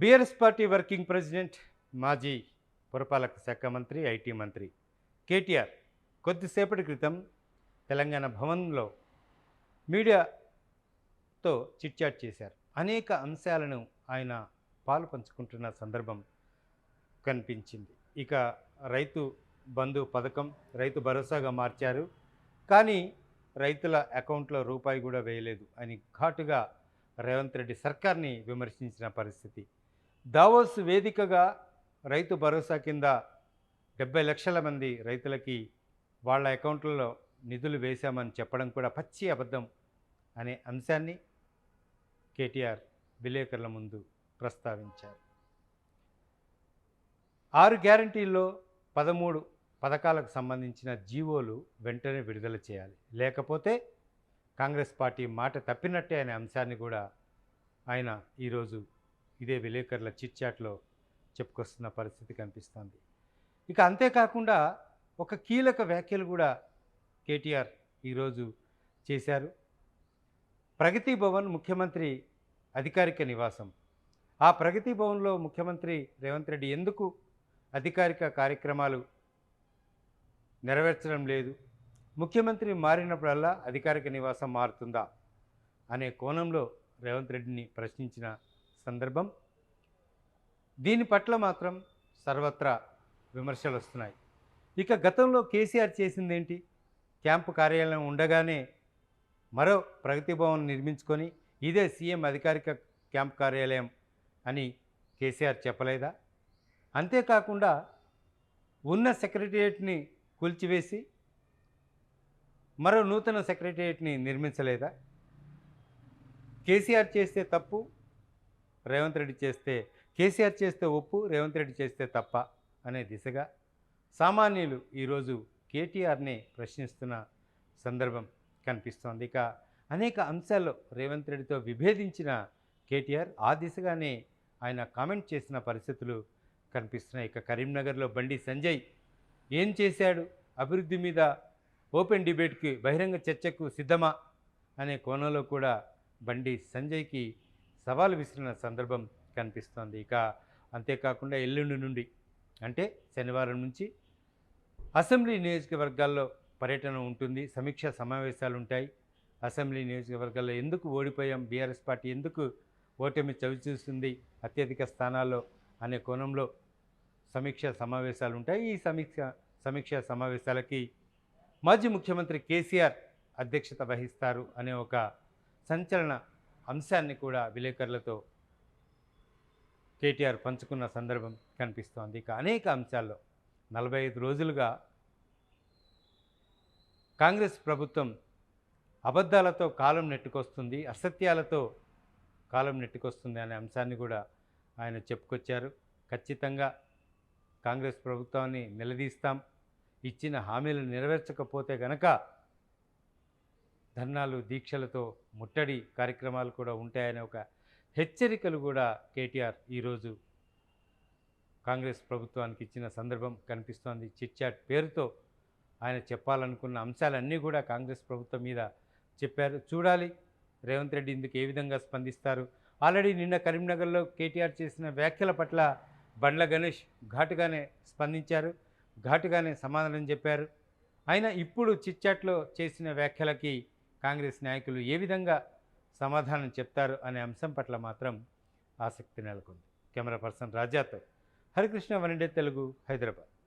BRS party working president మాజీ పురపాలక శాఖ మంత్రి ఐటీ మంత్రి కేటీఆర్ కొద్దిసేపటి క్రితం తెలంగాణ భవన్లో మీడియాతో చిట్చాట్ చేశారు. అనేక అంశాలను ఆయన పాలు పంచుకుంటున్న సందర్భం కనిపించింది. ఇక రైతు బంధు పథకం రైతు భరోసాగా మార్చారు. కానీ రైతుల అకౌంట్లో రూపాయి కూడా వేయలేదు అని ఘాటుగా రేవంత్ రెడ్డి సర్కార్ని విమర్శించిన పరిస్థితి. దావోస్ వేదికగా రైతు భరోసా కింద డెబ్బై లక్షల మంది రైతులకి వాళ్ళ అకౌంట్లలో నిధులు వేశామని చెప్పడం కూడా పచ్చి అబద్ధం అనే అంశాన్ని కేటీఆర్ విలేకరుల ముందు ప్రస్తావించారు. ఆరు గ్యారంటీల్లో పదమూడు పథకాలకు సంబంధించిన జీవోలు వెంటనే విడుదల చేయాలి. లేకపోతే కాంగ్రెస్ పార్టీ మాట తప్పినట్టే అనే అంశాన్ని కూడా ఆయన ఈరోజు ఇదే విలేకరుల చిట్చాట్లో చెప్పుకొస్తున్న పరిస్థితి కనిపిస్తోంది. ఇక అంతేకాకుండా ఒక కీలక వ్యాఖ్యలు కూడా కేటీఆర్ ఈరోజు చేశారు. ప్రగతి భవన్ ముఖ్యమంత్రి అధికారిక నివాసం. ఆ ప్రగతి భవన్లో ముఖ్యమంత్రి రేవంత్ రెడ్డి ఎందుకు అధికారిక కార్యక్రమాలు నెరవేర్చడం లేదు? ముఖ్యమంత్రి మారినప్పుడల్లా అధికారిక నివాసం మారుతుందా? అనే కోణంలో రేవంత్ రెడ్డిని ప్రశ్నించిన సందర్భం. దీని పట్ల మాత్రం సర్వత్రా విమర్శలు వస్తున్నాయి. ఇక గతంలో కేసీఆర్ చేసిందేంటి? క్యాంపు కార్యాలయం ఉండగానే మరో ప్రగతి భవన్ నిర్మించుకొని ఇదే సీఎం అధికారిక క్యాంప్ కార్యాలయం అని కేసీఆర్ చెప్పలేదా? అంతేకాకుండా ఉన్న సెక్రటేరియట్ని కూల్చివేసి మరో నూతన సెక్రటేరియట్ని నిర్మించలేదా? కేసీఆర్ చేస్తే తప్పు రేవంత్ రెడ్డి చేస్తే కేసీఆర్ చేస్తే ఒప్పు రేవంత్ రెడ్డి చేస్తే తప్ప అనే దిశగా సామాన్యులు ఈరోజు కేటీఆర్ని ప్రశ్నిస్తున్న సందర్భం కనిపిస్తోంది. ఇక అనేక అంశాల్లో రేవంత్ రెడ్డితో విభేదించిన కేటీఆర్ ఆ దిశగానే ఆయన కామెంట్ చేసిన పరిస్థితులు కనిపిస్తున్నాయి. ఇక కరీంనగర్లో బండి సంజయ్ ఏం చేశాడు? అభివృద్ధి మీద ఓపెన్ డిబేట్కి బహిరంగ చర్చకు సిద్ధమా? అనే కోణంలో కూడా బండి సంజయ్కి సవాలు విసిరిన సందర్భం కనిపిస్తోంది. ఇక అంతేకాకుండా ఎల్లుండి నుండి అంటే శనివారం నుంచి అసెంబ్లీ నియోజకవర్గాల్లో పర్యటన ఉంటుంది సమీక్ష సమావేశాలు ఉంటాయి. అసెంబ్లీ నియోజకవర్గాల్లో ఎందుకు ఓడిపోయాం? బీఆర్ఎస్ పార్టీ ఎందుకు ఓటమి చవిచూస్తుంది? అత్యధిక స్థానాల్లో అనే కోణంలో సమీక్ష సమావేశాలు ఉంటాయి. ఈ సమీక్ష సమీక్ష సమావేశాలకి మాజీ ముఖ్యమంత్రి కేసీఆర్ అధ్యక్షత వహిస్తారు అనే ఒక సంచలన అంశాన్ని కూడా విలేకరులతో కేటీఆర్ పంచుకున్న సందర్భం కనిపిస్తోంది. ఇక అనేక అంశాల్లో నలభై ఐదు రోజులుగా కాంగ్రెస్ ప్రభుత్వం అబద్ధాలతో కాలం నెట్టుకొస్తుంది అసత్యాలతో కాలం నెట్టుకొస్తుంది అనే అంశాన్ని కూడా ఆయన చెప్పుకొచ్చారు. ఖచ్చితంగా కాంగ్రెస్ ప్రభుత్వాన్ని నిలదీస్తాం. ఇచ్చిన హామీలు నెరవేర్చకపోతే గనక ధర్నాలు దీక్షలతో ముట్టడి కార్యక్రమాలు కూడా ఉంటాయనే ఒక హెచ్చరికలు కూడా కేటీఆర్ ఈరోజు కాంగ్రెస్ ప్రభుత్వానికి ఇచ్చిన సందర్భం కనిపిస్తోంది. చిట్చాట్ పేరుతో ఆయన చెప్పాలనుకున్న అంశాలన్నీ కూడా కాంగ్రెస్ ప్రభుత్వం మీద చెప్పారు. చూడాలి రేవంత్ రెడ్డి ఇందుకు ఏ విధంగా స్పందిస్తారు? ఆల్రెడీ నిన్న కరీంనగర్లో కేటీఆర్ చేసిన వ్యాఖ్యల పట్ల బండ్ల గణేష్ ఘాటుగానే స్పందించారు ఘాటుగానే సమాధానం చెప్పారు. అయినా ఇప్పుడు చిట్చాట్లో చేసిన వ్యాఖ్యలకి కాంగ్రెస్ నాయకులు ఏ విధంగా సమాధానం చెప్తారు అనే అంశం పట్ల మాత్రం ఆసక్తి నెలకొంది. కెమెరా పర్సన్ రాజాతో హరికృష్ణ వన్డే తెలుగు హైదరాబాద్.